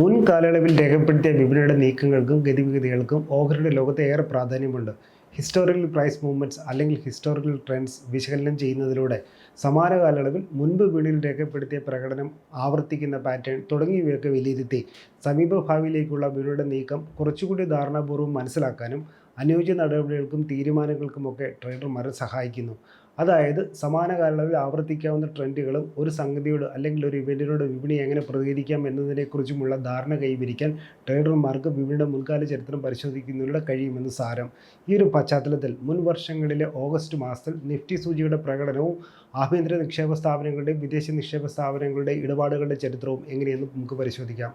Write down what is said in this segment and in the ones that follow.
മുൻ കാലയളവിൽ രേഖപ്പെടുത്തിയ വിപണിയുടെ നീക്കങ്ങൾക്കും ഗതിവിഗതികൾക്കും ഓഹരിയുടെ ലോകത്തെ ഏറെ പ്രാധാന്യമുണ്ട്. ഹിസ്റ്റോറിക്കൽ പ്രൈസ് മൂവ്മെന്റ്സ് അല്ലെങ്കിൽ ഹിസ്റ്റോറിക്കൽ ട്രെൻഡ്സ് വിശകലനം ചെയ്യുന്നതിലൂടെ സമാന കാലയളവിൽ മുൻപ് വിപണിയിൽ രേഖപ്പെടുത്തിയ പ്രകടനം ആവർത്തിക്കുന്ന പാറ്റേൺ തുടങ്ങിയവയൊക്കെ വിലയിരുത്തി സമീപഭാവിയിലേക്കുള്ള വിപണിയുടെ നീക്കം കുറച്ചുകൂടി ധാരണാപൂർവം മനസ്സിലാക്കാനും അനുയോജ്യ നടപടികൾക്കും തീരുമാനങ്ങൾക്കുമൊക്കെ ട്രേഡർമാരെ സഹായിക്കുന്നു. അതായത് സമാന കാലയളവിൽ ആവർത്തിക്കാവുന്ന ട്രെൻഡുകളും ഒരു സംഗതിയോട് അല്ലെങ്കിൽ ഒരു ഇവന്റിനോട് വിപണി എങ്ങനെ പ്രതികരിക്കാം എന്നതിനെക്കുറിച്ചുമുള്ള ധാരണ കൈവരിക്കാൻ ട്രേഡർമാർക്ക് വിപണിയുടെ മുൻകാല ചരിത്രം പരിശോധിക്കുന്നതിലൂടെ കഴിയുമെന്ന് സാരം. ഈ ഒരു പശ്ചാത്തലത്തിൽ മുൻ വർഷങ്ങളിലെ ഓഗസ്റ്റ് മാസത്തിൽ നിഫ്റ്റി സൂചിയുടെ പ്രകടനവും ആഭ്യന്തര നിക്ഷേപ സ്ഥാപനങ്ങളുടെയും വിദേശ നിക്ഷേപ സ്ഥാപനങ്ങളുടെയും ഇടപാടുകളുടെ ചരിത്രവും എങ്ങനെയെന്ന് നമുക്ക് പരിശോധിക്കാം.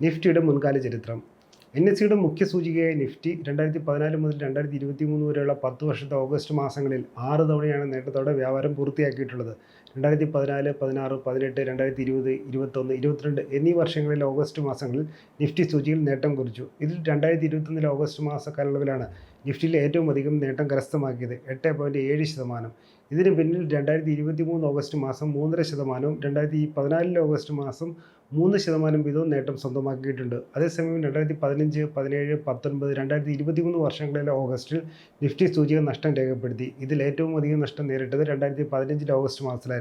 നിഫ്റ്റിയുടെ മുൻകാല ചരിത്രം. എൻ എസ് സിയുടെ മുഖ്യ സൂചികയായ നിഫ്റ്റി രണ്ടായിരത്തി പതിനാല് മുതൽ രണ്ടായിരത്തി ഇരുപത്തി മൂന്ന് വരെയുള്ള പത്ത് വർഷത്തെ ഓഗസ്റ്റ് മാസങ്ങളിൽ ആറ് തവണയാണ് നേട്ടത്തോടെ വ്യാപാരം പൂർത്തിയാക്കിയിട്ടുള്ളത്. രണ്ടായിരത്തി പതിനാല് പതിനാറ് പതിനെട്ട് രണ്ടായിരത്തി ഇരുപത് ഇരുപത്തൊന്ന് ഇരുപത്തിരണ്ട് എന്നീ വർഷങ്ങളിലെ ഓഗസ്റ്റ് മാസങ്ങളിൽ നിഫ്റ്റി സൂചിയിൽ നേട്ടം കുറിച്ചു. ഇതിൽ രണ്ടായിരത്തി ഇരുപത്തൊന്നിലെ ഓഗസ്റ്റ് മാസ കാലയളവിലാണ് നിഫ്റ്റിയിൽ ഏറ്റവും അധികം നേട്ടം കരസ്ഥമാക്കിയത് എട്ട് പോയിന്റ് ഏഴ് ശതമാനം. ഇതിന് പിന്നിൽ രണ്ടായിരത്തി ഇരുപത്തി മൂന്ന് ഓഗസ്റ്റ് മാസം മൂന്നര ശതമാനവും രണ്ടായിരത്തി പതിനാലിലെ ഓഗസ്റ്റ് മാസം മൂന്ന് ശതമാനം വീതവും നേട്ടം സ്വന്തമാക്കിയിട്ടുണ്ട്. അതേസമയം രണ്ടായിരത്തി പതിനഞ്ച് പതിനേഴ് പത്തൊൻപത് രണ്ടായിരത്തി ഇരുപത്തി മൂന്ന് വർഷങ്ങളിലെ ഓഗസ്റ്റിൽ നിഫ്റ്റി സൂചിക നഷ്ടം രേഖപ്പെടുത്തി. ഇതിൽ ഏറ്റവും അധികം നഷ്ടം നേരിട്ടത് രണ്ടായിരത്തി പതിനഞ്ചിലെ ഓഗസ്റ്റ് മാസത്തിലായിരുന്നു.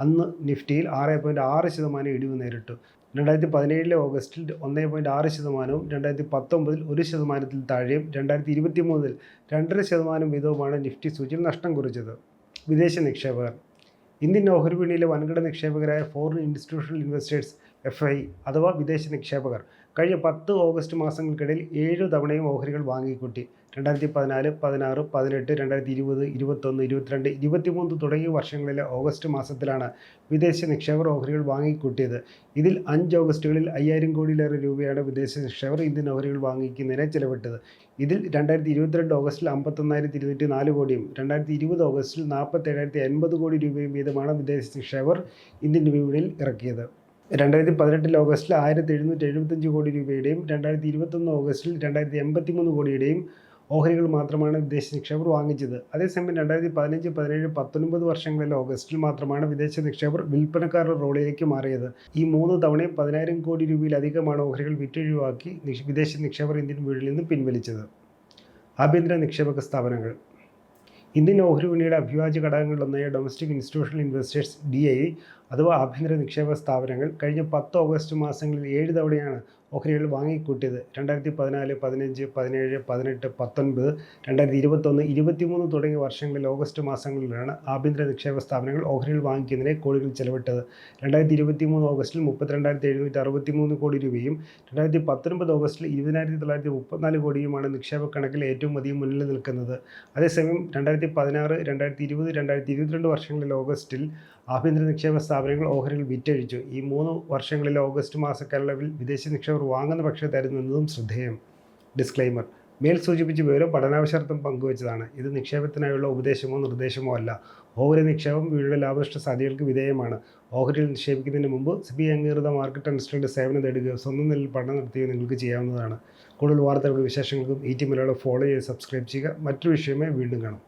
അന്ന് നിഫ്റ്റിയിൽ ആറ് പോയിന്റ് ആറ് ശതമാനം ഇടിവ് നേരിട്ടു. രണ്ടായിരത്തി പതിനേഴിലെ ഓഗസ്റ്റിൽ ഒന്നേ പോയിന്റ് ആറ് ശതമാനവും രണ്ടായിരത്തി പത്തൊമ്പതിൽ ഒരു ശതമാനത്തിൽ താഴെയും രണ്ടായിരത്തി ഇരുപത്തി മൂന്നിൽ രണ്ടര ശതമാനം വീതവുമാണ് നിഫ്റ്റി സൂചിയിൽ നഷ്ടം കുറിച്ചത്. വിദേശ നിക്ഷേപകർ. ഇന്ത്യൻ ഓഹരി വിപണിയിലെ വൻകിട നിക്ഷേപകരായ foreign institutional investors F I അഥവാ വിദേശ നിക്ഷേപകർ. കഴിഞ്ഞ പത്ത് ഓഗസ്റ്റ് മാസങ്ങൾക്കിടയിൽ ഏഴു തവണയും ഓഹരികൾ വാങ്ങിക്കൂട്ടി. രണ്ടായിരത്തി പതിനാല് പതിനാറ് പതിനെട്ട് രണ്ടായിരത്തി ഇരുപത് ഇരുപത്തൊന്ന് ഇരുപത്തിരണ്ട് ഇരുപത്തിമൂന്ന് തുടങ്ങിയ വർഷങ്ങളിലെ ഓഗസ്റ്റ് മാസത്തിലാണ് വിദേശ നിക്ഷേപർ ഓഹരികൾ വാങ്ങിക്കൂട്ടിയത്. ഇതിൽ അഞ്ച് ഓഗസ്റ്റുകളിൽ അയ്യായിരം കോടിയിലേറെ രൂപയാണ് വിദേശ നിക്ഷേപർ ഇന്ത്യൻ ഓഹരികൾ വാങ്ങിക്കുന്നതിനെ ചെലവിട്ടത്. ഇതിൽ രണ്ടായിരത്തി ഇരുപത്തിരണ്ട് ഓഗസ്റ്റിൽ അമ്പത്തൊന്നായിരത്തി ഇരുന്നൂറ്റി നാല് കോടിയും രണ്ടായിരത്തി ഇരുപത് ഓഗസ്റ്റിൽ നാൽപ്പത്തേഴായിരത്തി എൺപത് കോടി രൂപയും വീതമാണ് വിദേശ നിക്ഷേപർ ഇന്ത്യൻ വിപണിയിൽ ഇറക്കിയത്. രണ്ടായിരത്തി പതിനെട്ടിൽ ഓഗസ്റ്റിൽ ആയിരത്തി എഴുന്നൂറ്റി എഴുപത്തഞ്ച് കോടി രൂപയുടെയും രണ്ടായിരത്തി ഇരുപത്തൊന്ന് ഓഗസ്റ്റിൽ രണ്ടായിരത്തി എൺപത്തി മൂന്ന് കോടിയുടെയും ഓഹരികൾ മാത്രമാണ് വിദേശ നിക്ഷേപർ വാങ്ങിച്ചത്. അതേസമയം രണ്ടായിരത്തി പതിനഞ്ച് പതിനേഴ് പത്തൊൻപത് വർഷങ്ങളിലെ ഓഗസ്റ്റിൽ മാത്രമാണ് വിദേശ നിക്ഷേപർ വിൽപ്പനക്കാരുടെ റോളിലേക്ക് മാറിയത്. ഈ മൂന്ന് തവണയും പതിനായിരം കോടി രൂപയിലധികമാണ് ഓഹരികൾ വിറ്റൊഴിവാക്കി വിദേശ നിക്ഷേപർ ഇന്ത്യൻ വീടിൽ നിന്ന് പിൻവലിച്ചത്. ആഭ്യന്തര നിക്ഷേപക സ്ഥാപനങ്ങൾ. ഇന്ത്യൻ ഓഹരി വിപണിയുടെ അഭിവാജ്യ ഘടകങ്ങളിലൊന്നായ domestic institutional investors D I അഥവാ ആഭ്യന്തര നിക്ഷേപ സ്ഥാപനങ്ങൾ കഴിഞ്ഞ പത്ത് ഓഗസ്റ്റ് മാസങ്ങളിൽ ഏഴ് തവണയാണ് ഓഹരികൾ വാങ്ങിക്കൂട്ടിയത്. രണ്ടായിരത്തി പതിനാല് പതിനഞ്ച് പതിനേഴ് പതിനെട്ട് പത്തൊൻപത് രണ്ടായിരത്തി ഇരുപത്തൊന്ന് ഇരുപത്തിമൂന്ന് തുടങ്ങിയ വർഷങ്ങളിൽ ഓഗസ്റ്റ് മാസങ്ങളിലാണ് ആഭ്യന്തര നിക്ഷേപ സ്ഥാപനങ്ങൾ ഓഹരികൾ വാങ്ങിക്കുന്നതിന് കോടികൾ ചെലവിട്ടത്. രണ്ടായിരത്തി ഇരുപത്തി മൂന്ന് ഓഗസ്റ്റിൽ മുപ്പത്തിരണ്ടായിരത്തി എഴുന്നൂറ്റി അറുപത്തി മൂന്ന് കോടി രൂപയും രണ്ടായിരത്തി പത്തൊൻപത് ഓഗസ്റ്റിൽ ഇരുപതിനായിരത്തി തൊള്ളായിരത്തി മുപ്പത്തിനാല് കോടിയുമാണ് നിക്ഷേപ കണക്കിൽ ഏറ്റവും അധികം മുന്നിൽ നിൽക്കുന്നത്. അതേസമയം രണ്ടായിരത്തി പതിനാറ് രണ്ടായിരത്തി ഇരുപത് രണ്ടായിരത്തി ഇരുപത്തിരണ്ട് വർഷങ്ങളിൽ ഓഗസ്റ്റിൽ ആഭ്യന്തര നിക്ഷേപ സ്ഥാപനങ്ങൾ ഓഹരികൾ വിറ്റഴിച്ചു. ഈ മൂന്ന് വർഷങ്ങളിലെ ഓഗസ്റ്റ് മാസക്കാലയളവിൽ വിദേശ നിക്ഷേപർ വാങ്ങുന്ന പക്ഷേ എന്നതും ശ്രദ്ധേയം. ഡിസ്ക്ലൈമർ മേൽ സൂചിപ്പിച്ച വിവരം പഠനാവശ്യാർത്ഥം പങ്കുവച്ചതാണ്. ഇത് നിക്ഷേപത്തിനായുള്ള ഉപദേശമോ നിർദ്ദേശമോ അല്ല. ഓഹരി നിക്ഷേപം വീടുടെ ലാഭനഷ്ട സാധ്യതകൾക്ക് വിധേയമാണ്. ഓഹരിയിൽ നിക്ഷേപിക്കുന്നതിന് മുമ്പ് സിബി അംഗീകൃത മാർക്കറ്റ് അനലിസ്റ്റുകളുടെ സേവനം തേടുകയോ സ്വന്തം നിലയിൽ പഠനം നടത്തുകയോ നിങ്ങൾക്ക് ചെയ്യാവുന്നതാണ്. കൂടുതൽ വാർത്തകൾക്കും വിശേഷങ്ങൾക്കും ഈ ടി മലയാളം ഫോളോ ചെയ്ത് സബ്സ്ക്രൈബ് ചെയ്യുക. മറ്റൊരു വിഷയമായി വീണ്ടും കാണാം.